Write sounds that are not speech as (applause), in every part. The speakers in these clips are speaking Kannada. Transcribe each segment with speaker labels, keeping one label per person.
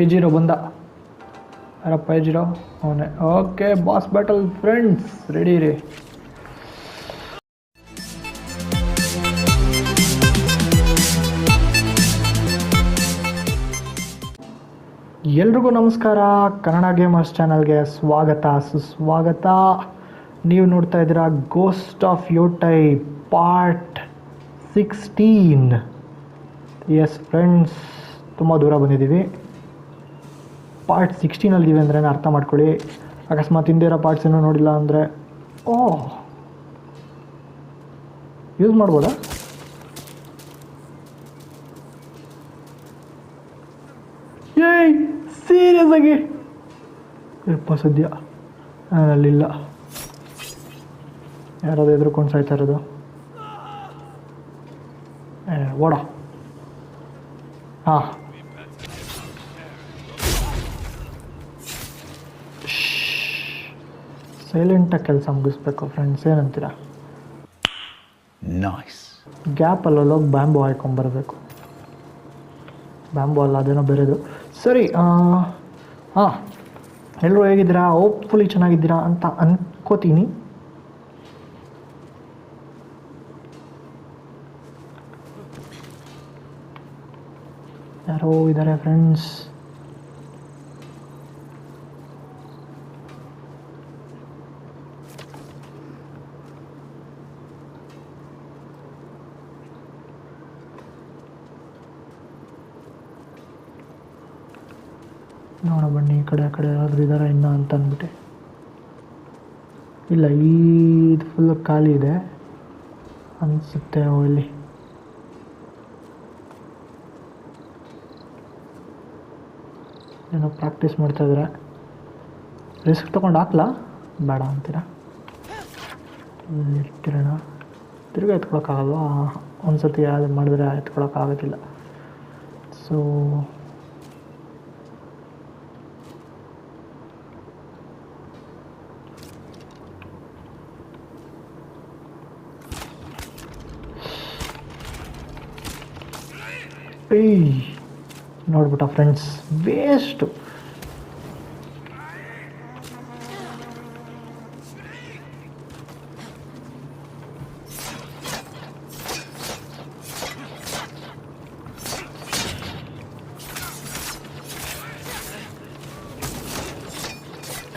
Speaker 1: ಎ ಜೀರೋ ಬಂದ. ಯಾರಪ್ಪ ಎ ಜೀರೋ ಅವನೇ. Okay boss battle friends ready ರೀ. ಎಲ್ರಿಗೂ ನಮಸ್ಕಾರ. ಕನ್ನಡ ಗೇಮರ್ಸ್ ಚಾನಲ್ಗೆ ಸ್ವಾಗತ, ಸುಸ್ವಾಗತ. ನೀವು ನೋಡ್ತಾ ಇದ್ದೀರಾ ghost of Yotei part sixteen yes friends ತುಂಬ ದೂರ ಬಂದಿದ್ದೀವಿ. ಪಾರ್ಟ್ ಸಿಕ್ಸ್ಟೀನಲ್ಲಿದ್ದೀವಿ ಅಂದ್ರೆ ಅರ್ಥ ಮಾಡ್ಕೊಳ್ಳಿ. ಅಕಸ್ಮಾತ್ ಹಿಂದೆ ಇರೋ ಪಾರ್ಟ್ಸ್ ಏನೂ ನೋಡಿಲ್ಲ ಅಂದರೆ, ಓ! ಯೂಸ್ ಮಾಡ್ಬೋದಾ? ಏಯ್ ಸೀರಿಯಸ್ ಆಗಿ! ಯಪ್ಪ ಸದ್ಯ. ನಾನಲ್ಲಿಲ್ಲ ಯಾರಾದ್ರೂ ಎದುರ್ಕೊಂಡು ಸಾಯ್ತಾ ಇರೋದು? ಓಡ. ಹಾಂ. ಸೈಲೆಂಟಾಗಿ ಕೆಲಸ ಮುಗಿಸ್ಬೇಕು ಫ್ರೆಂಡ್ಸ್ ಏನಂತೀರ?
Speaker 2: ನಾಯ್ಸ್
Speaker 1: ಗ್ಯಾಪಲ್ಲಿ ಹೋಗಿ ಬ್ಯಾಂಬು ಹಾಯ್ಕೊಂಬರ್ಬೇಕು ಬ್ಯಾಂಬು ಅಲ್ಲ ಅದೇನೋ ಬೇರೆದು. ಸರಿ ಹಾಂ ಎಲ್ಲರೂ ಹೇಗಿದ್ದೀರಾ? ಹೋಪ್ಫುಲಿ ಚೆನ್ನಾಗಿದ್ದೀರಾ ಅಂತ ಅನ್ಕೋತೀನಿ. ಯಾರೋ ಇದ್ದಾರೆ ಫ್ರೆಂಡ್ಸ್ ನೋಡ ಬನ್ನಿ ಈ ಕಡೆ ಇನ್ನು ಅಂತ ಅಂದ್ಬಿಟ್ಟು ಇಲ್ಲ ಇದು ಫುಲ್ ಖಾಲಿ ಇದೆ. ಅನಿಸುತ್ತೆ ಇಲ್ಲಿ ಏನೋ ಪ್ರಾಕ್ಟೀಸ್ ಮಾಡ್ತಾ ಇದ್ರೆ ರಿಸ್ಕ್ ತೊಗೊಂಡು ಹಾಕ್ಲಾ? ಬೇಡ ಅಂತೀರಾ? ಇಟ್ಟಿರೋಣ ತಿರ್ಗಿ ಎತ್ಕೊಳಕ್ಕಾಗಲ್ವಾ? ಒಂದು ಸತಿ ಯಾವ್ದು ಮಾಡಿದ್ರೆ ಎತ್ಕೊಳಕ್ಕಾಗೋದಿಲ್ಲ. ಸೊ ಏಯ್ ನೋಡ್ಬಿಟ್ಟ ಫ್ರೆಂಡ್ಸ್ ವೇಸ್ಟು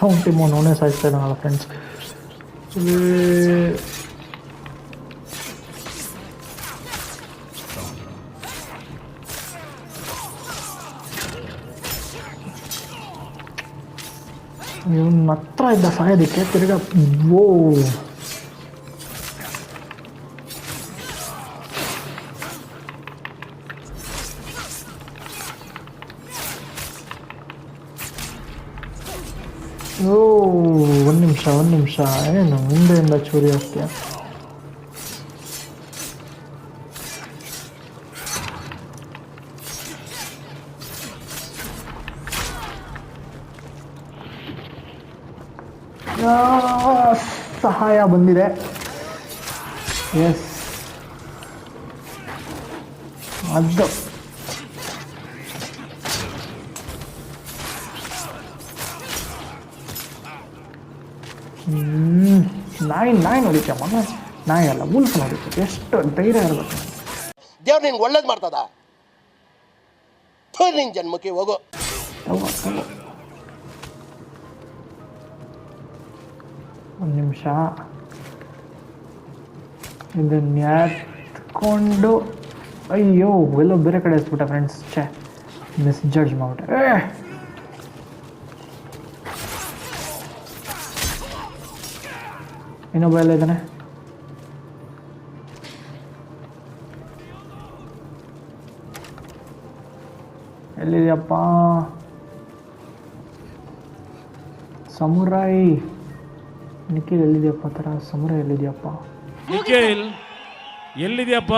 Speaker 1: ಅವ್ನು ಟೀಮು ನೋನೇ ಸಾಯಿಸ್ತಾ ಇದ್ದಾನಲ್ಲ ಫ್ರೆಂಡ್ಸ್ ಇವನ್ ಹತ್ರ ಇದ್ದ ಸಾಯೋದಕ್ಕೆ ತಿರ್ಗಾ ಓ ಓ, ಒಂದು ನಿಮಿಷ ಒಂದು ನಿಮಿಷ. ಏನು ಮುಂದೆಯಿಂದ ಚೂರಿ ಹೋಗ್ತೀಯ ಸಹಾಯ ಬಂದಿದೆ. ಎಸ್ ಅದು. ಹ್ಮ್. ನಾಯಿ ನಾಯಿ ನೋಡಿದ್ದೆ ಮಗ? ನಾಯಿ ಅಲ್ಲ ಉಲ್ಫ್ ನೋಡಿದ್ದೆ ಎಷ್ಟು ಧೈರ್ಯ ಇರಬೇಕು.
Speaker 3: ದೇವ್ರು ನಿನ್ಗೆ ಒಳ್ಳೇದು ಮಾಡ್ತದ? ಥು, ನಿನ್ ಜನ್ಮಕ್ಕೆ ಹೋಗು.
Speaker 1: ಒಂದು ನಿಮಿಷ. ಇದನ್ನ ಎತ್ಕೊಂಡು ಅಯ್ಯೋ, ಎಲ್ಲೋ ಬೇರೆ ಕಡೆ ಎಸ್ಬಿಟ್ಟ ಫ್ರೆಂಡ್ಸ್ ಛೇ ಮಿಸ್ ಜಡ್ಜ್ ಮಾಡ್ಬಿಟ್ಟೆ ಇನ್ನೊಬ್ಬ ಎಲ್ಲ ಇದ್ದಾನೆ? ಎಲ್ಲಿದೆಯಪ್ಪ? ಸಮುರಾಯಿ. ನಿಖಿಲ್ ಎಲ್ಲಿದೆಯಪ್ಪ ಥರ? ಸಮರ ಎಲ್ಲಿದೆಯಪ್ಪ?
Speaker 4: ನಿಖಿಲ್ ಎಲ್ಲಿದೆಯಪ್ಪ?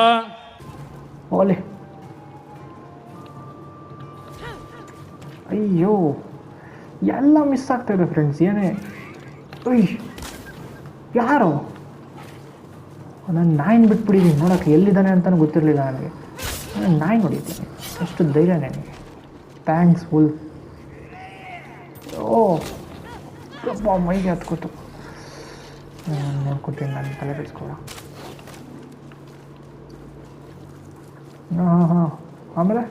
Speaker 1: ಓಲಿ ಅಯ್ಯೋ ಎಲ್ಲ ಮಿಸ್ ಆಗ್ತಾ ಇದೆ ಫ್ರೆಂಡ್ಸ್ ಏನೇ ಅಯ್ಯ ಯಾರು? ನಾನು ನಾಯಿನ ಬಿಟ್ಬಿಟ್ಟಿದ್ದೀನಿ ನೋಡೋಕೆ ಎಲ್ಲಿದ್ದಾನೆ ಅಂತಲೂ ಗೊತ್ತಿರಲಿಲ್ಲ ನನಗೆ. ನಾನು ನಾಯಿ ನೋಡಿದ್ದೀನಿ. ಅಷ್ಟು ಧೈರ್ಯ ನನಗೆ. ಥ್ಯಾಂಕ್ಸ್ ಫುಲ್ ಓ ಮೈಗೆ ಹತ್ಕೋತು. ನಾನು ನೋಡ್ಕೊತೀನಿ, ನಾನು ತಲೆ ಬಿಡಿಸ್ಕೊಳ ಹಾಂ ಹಾಂ. ಹಾಂ ಆಮೇಲೆ?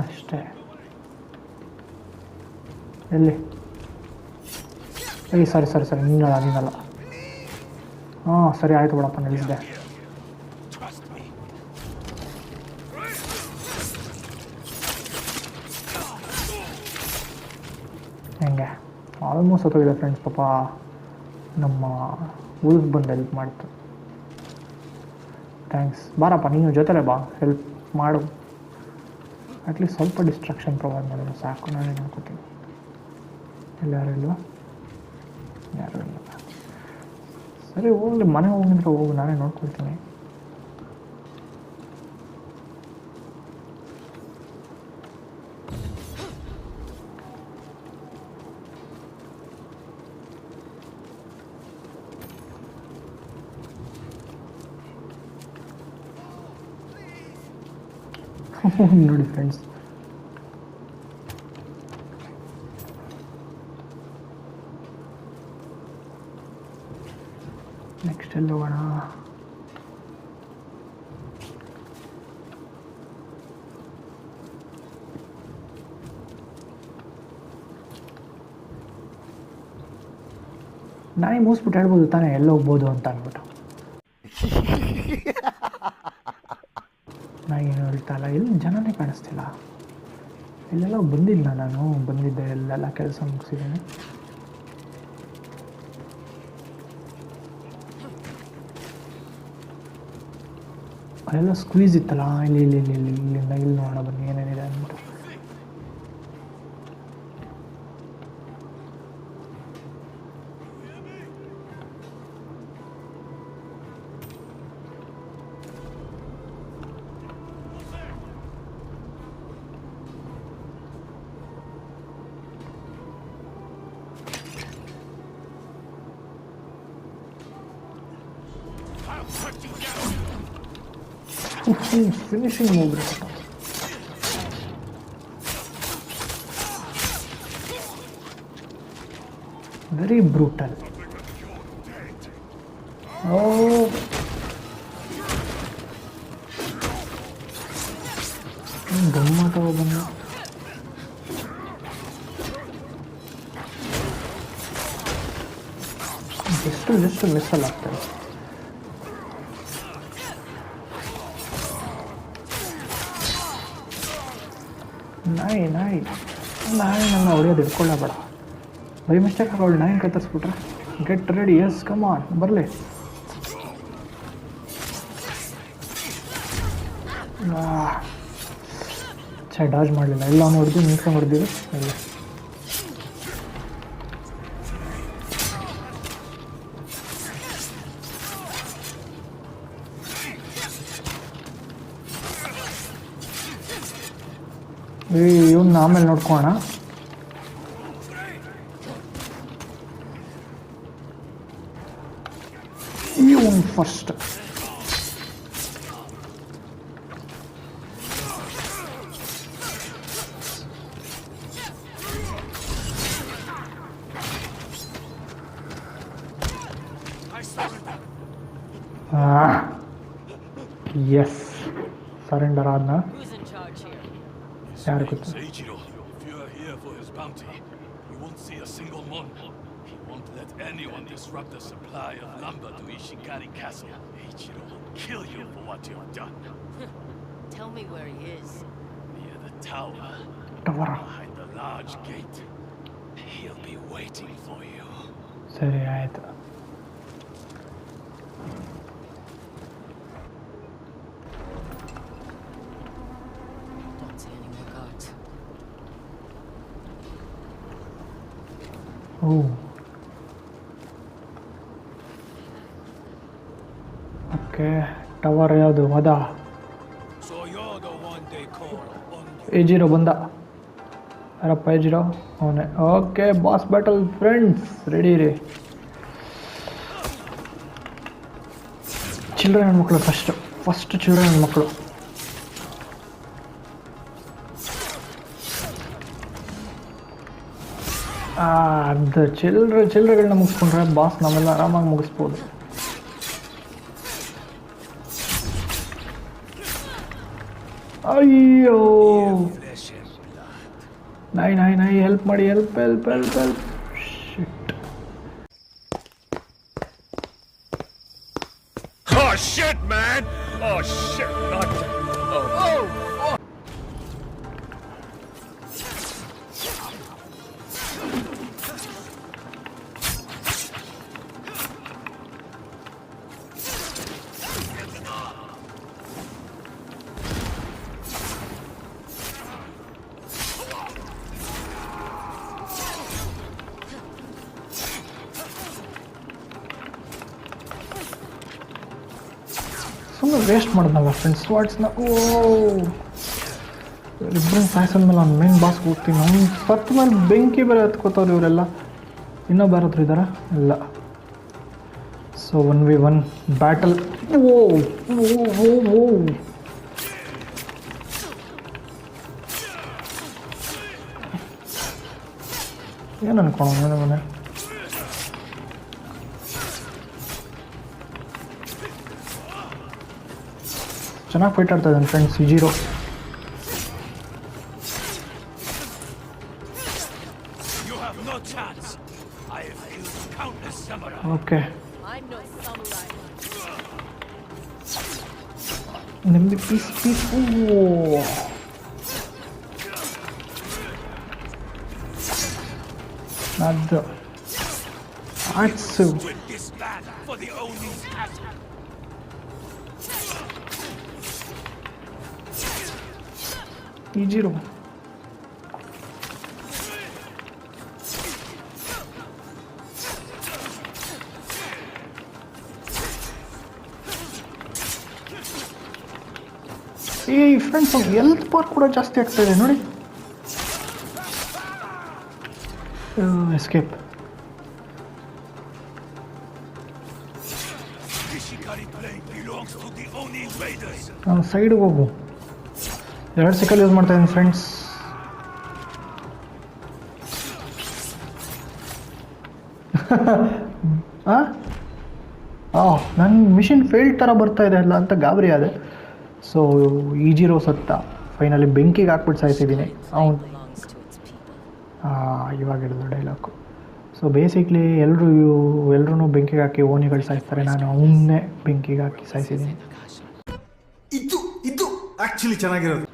Speaker 1: ಅಷ್ಟೇ. ಎಲ್ಲಿ? ಏಯ್, ಸರಿ ಸರಿ ಸರಿ. ನಿನ್ನಲ್ಲ. ನೀನಲ್ಲ ಹಾಂ, ಸರಿ, ಆಯಿತು ಬಿಡಪ್ಪ, ನಿಲ್ಲಿಸಿದೆ. ಹೆಂಗೆ. ಆಲ್ಮೋಸ್ಟ್ ಹೊತ್ತೋಗಿದೆ ಫ್ರೆಂಡ್ಸ್ ಪಾಪ ನಮ್ಮ ಊರಿಗೆ ಬಂದು ಹೆಲ್ಪ್ ಮಾಡ್ತು. ಥ್ಯಾಂಕ್ಸ್ ಬಾರಪ್ಪ, ನೀನು ಜೊತೆಲೆ ಬಾ ಹೆಲ್ಪ್ ಮಾಡು. ಅಟ್ಲೀಸ್ಟ್ ಸ್ವಲ್ಪ ಡಿಸ್ಟ್ರಾಕ್ಷನ್ ಪ್ರೊವೈಡ್ ಮಾಡಿದ್ರು ಸಾಕು, ನಾನು ನೋಡ್ಕೋತೀನಿ ಯಾರು ಇಲ್ವಾ? ಯಾರು ಇಲ್ಲ. ಸರಿ, ಹೋಗಲಿ, ಮನೆ ಹೋಗಿದ್ರೆ ಹೋಗು, ನಾನೇ ನೋಡ್ಕೊಳ್ತೀನಿ. ನೋಡಿ ಫ್ರೆಂಡ್ಸ್ ನೆಕ್ಸ್ಟ್ ಎಲ್ಲಿ ಹೋಗೋಣ ನಾಯಿ ಮೂಸ್ಬಿಟ್ಟು ಹೇಳ್ಬೋದು ತಾನೇ ಎಲ್ಲ ಹೋಗ್ಬೋದು ಅಂತ ಅಂದ್ಬಿಟ್ಟು ನಾ ಏನು ಹೇಳ್ತಾ ಇಲ್ಲ ಎಲ್ಲಿ ಜನನೇ ಕಾಣಿಸ್ತಿಲ್ಲ ಇಲ್ಲೆಲ್ಲ ಬಂದಿಲ್ಲ ನಾನು, ಬಂದಿದ್ದೆ ಎಲ್ಲೆಲ್ಲ ಕೆಲಸ ಮುಗಿಸಿದ್ದೀನಿ. ಅಲ್ಲೆಲ್ಲ ಸ್ಕ್ವೀಸ್ ಇತ್ತಲ್ಲ ಇಲ್ಲಿ ಇಲ್ಲಿ ಇಲ್ಲಿ ಇಲ್ಲಿ, ಇಲ್ಲಿಂದ, ಇಲ್ಲಿ ನೋಡೋಣ ಬನ್ನಿ ಏನೇನಿದೆ ಅಂದ್ಬಿಟ್ಟು. finishing, finishing move very brutal oh गम्मा था वो बंदा जस्ट जस्ट मिसल आता है ನಾಯಿ ನಾಯಿ. ನಾಯಿ ನನ್ನ ಹೊಡೆಯೋದು ಇಟ್ಕೊಳ್ಳಬೇಡ ಬೈ ಮಿಸ್ಟೇಕ್ ಅವಳು ನಾಯಿ ಕತ್ತರಿಸ್ಬಿಟ್ರೆ ಗೆಟ್ ರೆಡಿ ಎಸ್ ಆನ್ ಬರಲಿ. ಚೆ ಡಾಜ್ ಮಾಡಲಿಲ್ಲ. ಎಲ್ಲ ನೋಡಿದ್ವಿ ನಿಂತ್ಕೊಂಡು ನಿಂತ್ಕೊಂಡು ಅಲ್ಲಿ ಇಲ್ಲ ಇವನ್ನ ಆಮೇಲೆ ನೋಡ್ಕೋಣ ಇವನ್ ಫಸ್ಟ್ ಎಸ್ ಸರೆಂಡರ್ ಆದ್ನ. It's
Speaker 5: Ichiro. If you're here for his bounty, you won't see a single one. He won't let anyone disrupt the supply of lumber to Ishigari Castle. Ichiro will kill you for what you've done. (laughs)
Speaker 2: Tell me where he is.
Speaker 5: Near the tower.
Speaker 1: Tower.
Speaker 5: Behind the large gate. He'll be waiting for you.
Speaker 2: Sorry,
Speaker 1: I... okay, tower ಯಾವುದು? ಮದ ಎ ಜೀರೋ ಬಂದ. ಯಾರಪ್ಪ ಎ ಜೀರೋ ಅವನೇ. Okay boss battle friends ready ರೀ. ಚಿಲ್ಡ್ರನ್ ಹೆಣ್ಮಕ್ಳು ಫಸ್ಟ್ ಫಸ್ಟ್ ಚಿಲ್ಡ್ರನ್ ಮಕ್ಕಳು ಅದು ಚಿಲ್ಡ್ರ ಚಿಲ್ಡ್ರಗಳನ್ನ ಮುಗಿಸ್ಕೊಂಡ್ರೆ ಬಾಸ್ ನಾವೆಲ್ಲ ಆರಾಮಾಗಿ ಮುಗಿಸ್ಬೋದು. ಅಯ್ಯೋ ನಾಯಿ ನಾಯಿ ನಾಯಿ ಹೆಲ್ಪ್ ಮಾಡಿ help help help help shit
Speaker 5: Oh shit, man! Oh shit, not. Oh.
Speaker 1: ಸುಮ್ಮನೆ ಫ್ರೆಂಡ್ಸ್ ಸ್ವಾರ್ಡ್ಸ್ನ ಓ ಇಬ್ಬರನ್ನ ಸಾಯಿಸಿದ್ಮೇಲೆ ಅವ್ನು ಮೇನ್ ಬಾಸ್ ಹೋಗ್ತೀನಿ ಅವ್ನು ಸತ್ತ ಮೇಲೆ ಬೆಂಕಿ ಬೇರೆ ಹತ್ಕೋತಾವ್ರಿ ಇವರೆಲ್ಲ. ಇನ್ನೂ ಬೇರತ್ರ ಇದ್ದಾರಾ? ಇಲ್ಲ. So one v one battle oh oh oh ಏನು ಅನ್ಕೊಳೋಣ ಮನೆ? ಚೆನ್ನಾಗಿ ಫೈಟ್ ಆಡ್ತಾ ಇದ್ದಾನೆ friends ಇಜಿರೋ
Speaker 5: You have no chance. I have killed countless samurai.
Speaker 1: Okay
Speaker 2: I'm no samurai.
Speaker 1: ನಿಮಗೆ ಪೀಸ್ ಪೀಸ್ ಓ ಅದು ಆಟ್ಸು
Speaker 5: ಈ
Speaker 1: ಜಿರೋ ಸೇ ಫ್ರೆಂಡ್ಸ್ ಆಲ್ತ್ ಪಾರ್ ಕೂಡ ಜಾಸ್ತಿ ಆಗ್ತಾ ಇದೆ ನೋಡಿ ಎಸ್ಕೇಪ್ ಈ ಶಿಕಾರಿ ತುಳೇ ಎರಡು ಸೈಕಲ್ ಯೂಸ್ ಮಾಡ್ತಾ ಇದ್ದೀನಿ ಫ್ರೆಂಡ್ಸ್ ಹಾಂ ನನ್ನ ಮಿಷಿನ್ ಫೇಲ್ಡ್ ಥರ ಬರ್ತಾ ಇದೆ ಅಲ್ಲ ಅಂತ ಗಾಬರಿ ಆದೆ. ಸೊ ಈಜಿರೋ ಸತ್ತ. ಫೈನಲಿ ಬೆಂಕಿಗೆ ಹಾಕ್ಬಿಟ್ಟು ಸಾಯಿಸಿದ್ದೀನಿ.
Speaker 2: ಹಾಂ.
Speaker 1: ಇವಾಗ ಹೇಳಿದ್ರು ಡೈಲಾಗು ಸೊ ಬೇಸಿಕ್ಲಿ ಎಲ್ಲರೂ ಎಲ್ಲರೂ ಬೆಂಕಿಗೆ ಹಾಕಿ ಓಣಿಗಳು ಸಾಯಿಸ್ತಾರೆ. ನಾನು ಅವನ್ನೇ ಬೆಂಕಿಗೆ ಹಾಕಿ ಸಾಯಿಸಿದ್ದೀನಿ.
Speaker 6: ಇದು ಇದು ಆ್ಯಕ್ಚುಲಿ ಚೆನ್ನಾಗಿರೋದು.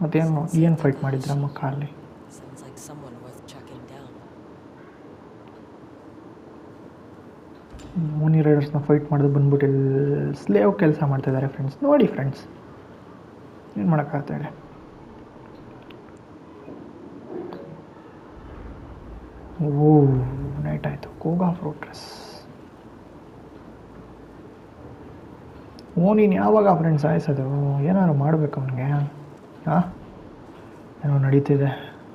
Speaker 1: ಮತ್ತೇನು ಏನು ಫೈಟ್ ಮಾಡಿದ್ರಮ್ಮ
Speaker 2: worth
Speaker 1: ಮೋನಿ ರೈಡರ್ಸ್ನ ಫೈಟ್ ಮಾಡೋದು ಬಂದ್ಬಿಟ್ಟು ಸ್ಲೇವ್ ಕೆಲಸ ಮಾಡ್ತಿದ್ದಾರೆ ಫ್ರೆಂಡ್ಸ್ ನೋಡಿ ಫ್ರೆಂಡ್ಸ್ ಏನು ಮಾಡೋಕ್ಕಾಗ್ತಾ ಇದೆ ಓ ನೈಟ್ ಆಯಿತು. ಕೋಗಾ ಫ್ರೋಟ್ರೆಸ್ ಓ, ನೀನು ಯಾವಾಗ ಫ್ರೆಂಡ್ಸ್ ಆಯ್ಸೋದು? ಏನಾದ್ರು ಮಾಡಬೇಕು ಅವನಿಗೆ? ಏನೋ ನಡೀತಿದೆ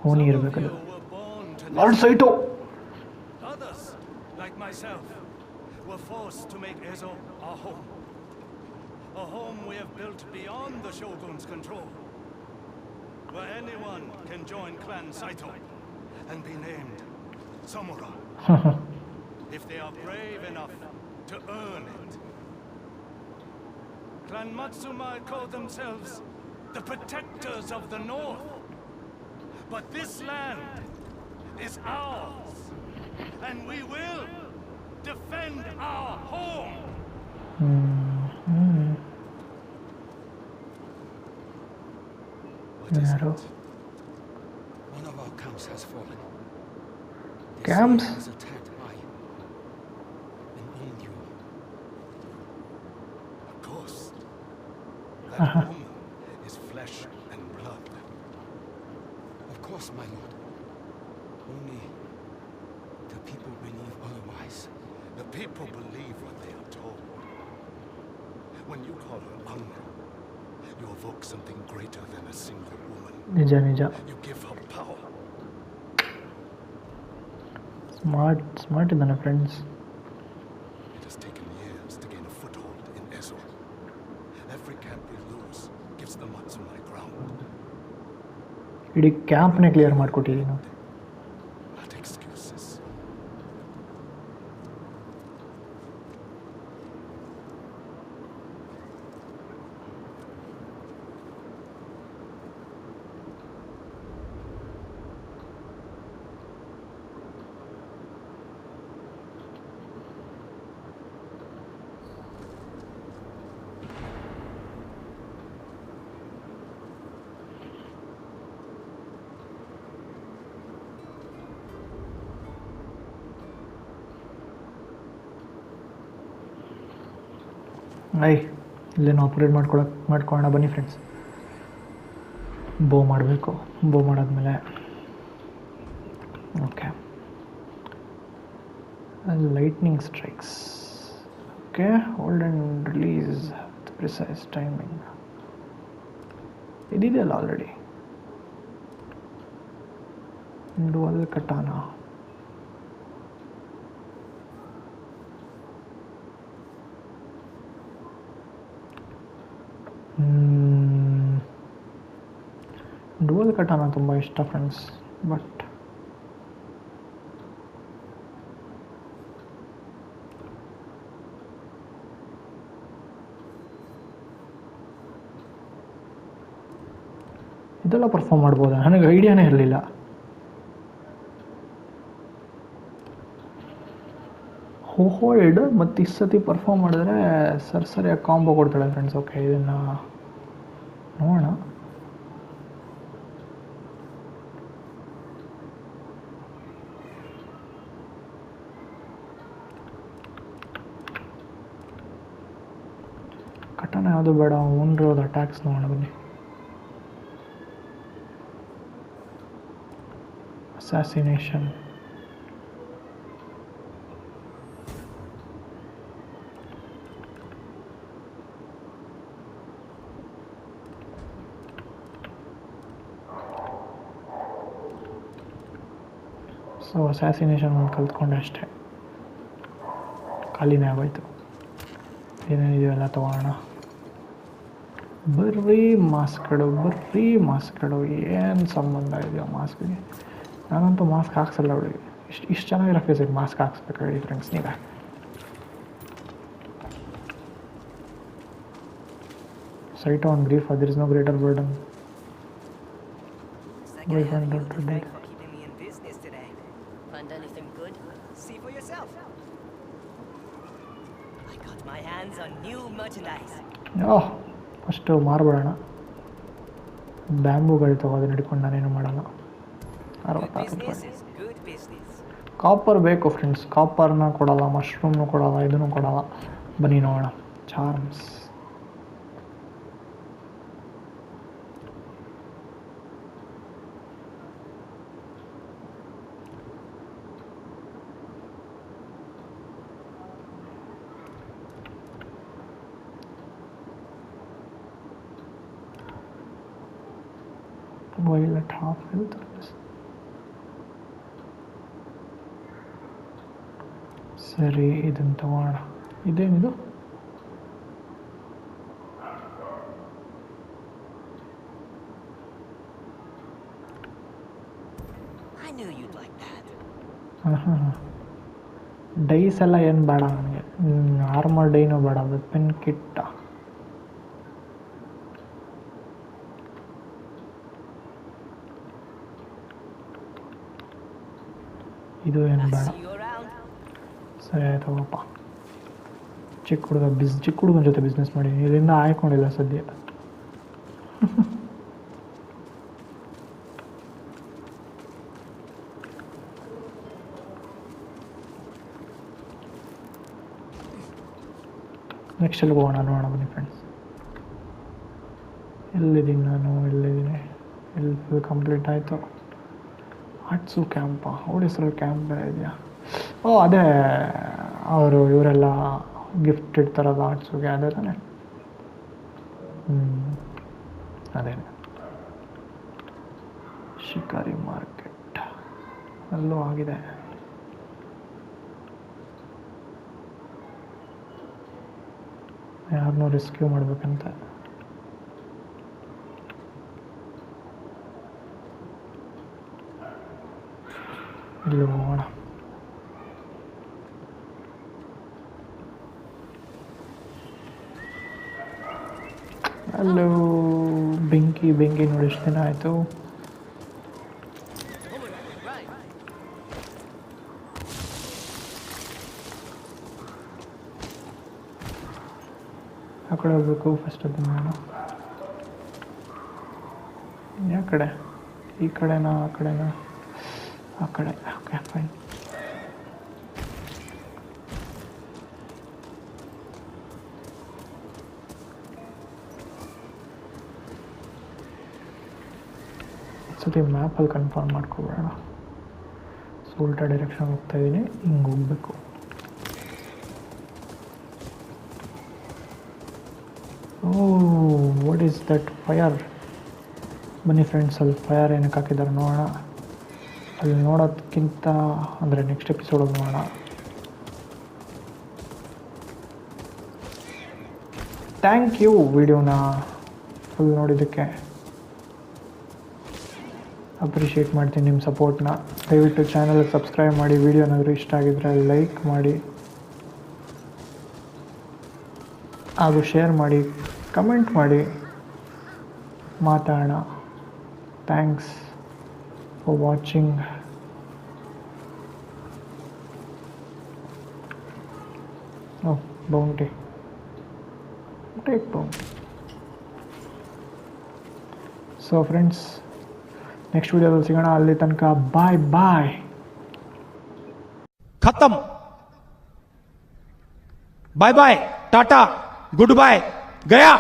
Speaker 1: ಓನಿ ಇರಬೇಕದು
Speaker 5: were born to
Speaker 1: lord site
Speaker 5: Others, like myself, were forced to make Ezo our home. A home we have built beyond the Shogun's control. Where anyone can join Clan Saito and be named Samurai. if they are brave enough to earn it. Clan Matsumai call themselves the protectors of the North. But this land is ours, and we will defend our home. Hmm.
Speaker 1: ಯಾರು
Speaker 7: One of our camps has fallen. They
Speaker 1: Camps?
Speaker 7: was attacked by an.
Speaker 5: A ghost. That woman is
Speaker 7: false, my lord. Only the people believe otherwise.
Speaker 5: The people believe what they are told. When you call her Angna, you evoke something greater than a single woman.
Speaker 1: Nija, Nija.
Speaker 5: You give her power.
Speaker 1: Smart, smarter than her friends. ಇಡೀ ಕ್ಯಾಂಪ್ನೇ ಕ್ಲಿಯರ್ ಮಾಡಿಕೊಟ್ಟಿದ್ದೀನಿ
Speaker 7: Not
Speaker 1: ಐ ಇಲ್ಲೇನು ಆಪ್ರೇಟ್ ಮಾಡ್ಕೊಳಕ್ಕೆ ಮಾಡ್ಕೊಳ್ಳೋಣ ಬನ್ನಿ ಫ್ರೆಂಡ್ಸ್ ಬೋ ಮಾಡಬೇಕು ಬೋ ಮಾಡಾದ್ಮೇಲೆ okay lightning strikes okay hold and release precise timing ಇದಿದೆಯಲ್ಲ already dual ಕಟಾನ duel katana ತುಂಬ ಇಷ್ಟ ಫ್ರೆಂಡ್ಸ್ ಬಟ್ ಇದೆಲ್ಲ ಪರ್ಫಾರ್ಮ್ ಮಾಡ್ಬೋದಾ? ನನಗೆ ಐಡಿಯಾನೇ ಇರಲಿಲ್ಲ. ಹೋಲ್ಡ್ ಮತ್ತು ಇಷ್ಟು ಸತಿ ಪರ್ಫಾರ್ಮ್ ಮಾಡಿದ್ರೆ ಸರ್ ಸರಿಯಾಗಿ ಕಾಂಬೋ ಕೊಡ್ತಾಳೆ ಫ್ರೆಂಡ್ಸ್ ಓಕೆ ಇದನ್ನು ನೋಡೋಣ ಕಟನ ಯಾವುದು ಬೇಡ ಓನ್ರೋದು ಅಟ್ಯಾಕ್ಸ್ ನೋಡೋಣ ಬನ್ನಿ ಅಸಾಸಿನೇಷನ್ ಸೊ ಅಸಾಸಿನೇಷನ್ ಒಂದು ಕಲ್ತ್ಕೊಂಡೆ ಅಷ್ಟೇ ಖಾಲಿನೇ ಆಗೋಯ್ತು ಏನೇನಿದೆಯಲ್ಲ ತಗೋಣ ಬರ್ರೀ ಮಾಸ್ಕ್ಗಳು ಬರ್ರೀ ಮಾಸ್ಕ್ಗಳು ಏನು ಸಂಬಂಧ ಇದೆಯೋ ಮಾಸ್ಕ್ಗೆ ನಾನಂತೂ ಮಾಸ್ಕ್ ಹಾಕ್ಸಲ್ಲ ಅವಳಿಗೆ ಇಷ್ಟು ಇಷ್ಟು ಚೆನ್ನಾಗಿರೋ ಫೇಸಿಗೆ ಮಾಸ್ಕ್ ಹಾಕ್ಸ್ಬೇಕು ಹೇಳಿ ಫ್ರೆಂಡ್ಸ್ ನೀವೇ sight on grief there is no greater burden
Speaker 8: Second
Speaker 1: Wait,
Speaker 8: half
Speaker 1: wait, Oh first ಮಾರ್ಬಿಡೋಣ. ಬ್ಯಾಂಬೂಗಳು ತಗೋದು ಹಿಡ್ಕೊಂಡು ನಾನೇನು ಮಾಡಲ್ಲ. ಅರವತ್ತಾರು ರೂಪಾಯಿ. ಕಾಪರ್ ಬೇಕು ಫ್ರೆಂಡ್ಸ್ ಕಾಪರ್ನ ಕೊಡಲ್ಲ ಮಶ್ರೂಮ್ನು ಕೊಡಲ್ಲ ಇದನ್ನು ಕೊಡಲ್ಲ. ಬನ್ನಿ ನೋಡೋಣ. ಚಾರ್ಮ್ಸ್ ವೈಲೆಟ್ ಹಾಫ್ ಹೆಲ್ತ್ ಸರಿ ಇದನ್ನು ತಗೋಣ ಇದೇನಿದು ಡೈಸ್ ಎಲ್ಲ ಏನು ಬೇಡ ನನಗೆ. ನಾರ್ಮಲ್ ಡೈನೂ ಬೇಡ ವೆಪನ್ ಕಿಟ್ಟ ಇದು ಏನು ಬೇಡ
Speaker 8: ಸರಿ.
Speaker 1: ಸರಿ ಆಯ್ತವಪ್ಪ ಚಿಕ್ಕ ಹುಡುಗ ಬಿಸ್, ಚಿಕ್ಕ ಹುಡುಗನ ಜೊತೆ ಬಿಸ್ನೆಸ್ ಮಾಡಿ ಇದರಿಂದ ಆಯ್ಕೊಂಡಿಲ್ಲ ಸದ್ಯ. ನೆಕ್ಸ್ಟ್ ಅಲ್ಲಿ ಹೋಗೋಣ, ನೋಡೋಣ ಬನ್ನಿ ಫ್ರೆಂಡ್ಸ್ ಎಲ್ಲಿದ್ದೀನಿ ನಾನು? ಎಲ್ಲಿದ್ದೀನಿ? ಎಲ್ಲಿ ಕಂಪ್ಲೀಟ್ ಆಯಿತು? ಆಟ್ಸು ಕ್ಯಾಂಪ ಅವಳ ಹೆಸರಲ್ಲಿ ಕ್ಯಾಂಪ್ ಬೇರೆ ಇದೆಯಾ? ಓ, ಅದೇ, ಅವರು ಇವರೆಲ್ಲ ಗಿಫ್ಟ್ ಇಡ್ತಾರಲ್ಲ ಆರ್ಟ್ಸುಗೆ ಅದೇ ತಾನೆ? ಹ್ಞೂ ಅದೇನೆ ಶಿಕಾರಿ ಮಾರ್ಕೆಟ್, ಅಲ್ಲೂ ಆಗಿದೆ. ಯಾರನ್ನೂ ರೆಸ್ಕ್ಯೂ ಮಾಡ್ಬೇಕಂತ. ಇಲ್ಲಿ ಹೋಗೋಣ ಅಲ್ಲೂ ಬೆಂಕಿ ಬೆಂಕಿ ನೋಡಿ ಎಷ್ಟು ದಿನ ಆಯಿತು ಆ ಕಡೆ ಹೋಗ್ಬೇಕು ಫಸ್ಟ್ ಅದು ನಾನು ಯಾವ ಕಡೆ ಈ ಕಡೆನಾ ಆ ಕಡೆನಾ ಆ ಕಡೆ ಓಕೆ ಫೈನ್ ಸತಿ ಮ್ಯಾಪಲ್ಲಿ ಕನ್ಫರ್ಮ್ ಮಾಡ್ಕೊಬೇಡ ಸೊ ಉಲ್ಟಾ ಡೈರೆಕ್ಷನ್ ಹೋಗ್ತಾ ಇದ್ದೀನಿ ಹಿಂಗೆ ಹೋಗ್ಬೇಕು. Oh what is that fire ಬನ್ನಿ ಫ್ರೆಂಡ್ಸ್ ಅಲ್ಲಿ ಫಯರ್ ಏನಕ್ಕೆ ಹಾಕಿದ್ದಾರೆ ನೋಡೋಣ. ಅಲ್ಲಿ ನೋಡೋದಕ್ಕಿಂತ ಅಂದರೆ ನೆಕ್ಸ್ಟ್ ಎಪಿಸೋಡ್ ನೋಡೋಣ. ಥ್ಯಾಂಕ್ ಯು ವಿಡಿಯೋನ ಫುಲ್ ನೋಡಿದ್ದಕ್ಕೆ. ಅಪ್ರಿಷಿಯೇಟ್ ಮಾಡ್ತೀನಿ ನಿಮ್ಮ ಸಪೋರ್ಟ್ನ ದಯವಿಟ್ಟು ಚಾನಲ್ ಸಬ್ಸ್ಕ್ರೈಬ್ ಮಾಡಿ ವಿಡಿಯೋ ಏನಾದರೂ ಇಷ್ಟ ಆಗಿದ್ರೆ ಲೈಕ್ ಮಾಡಿ. ಹಾಗೂ ಶೇರ್ ಮಾಡಿ ಕಮೆಂಟ್ ಮಾಡಿ. ಮಾತಾಡೋಣ. Thanks for watching oh bounty take bounty so friends next video तुलसी गण अल्ली तनक bye
Speaker 9: bye bye khatam bye bye tata goodbye गया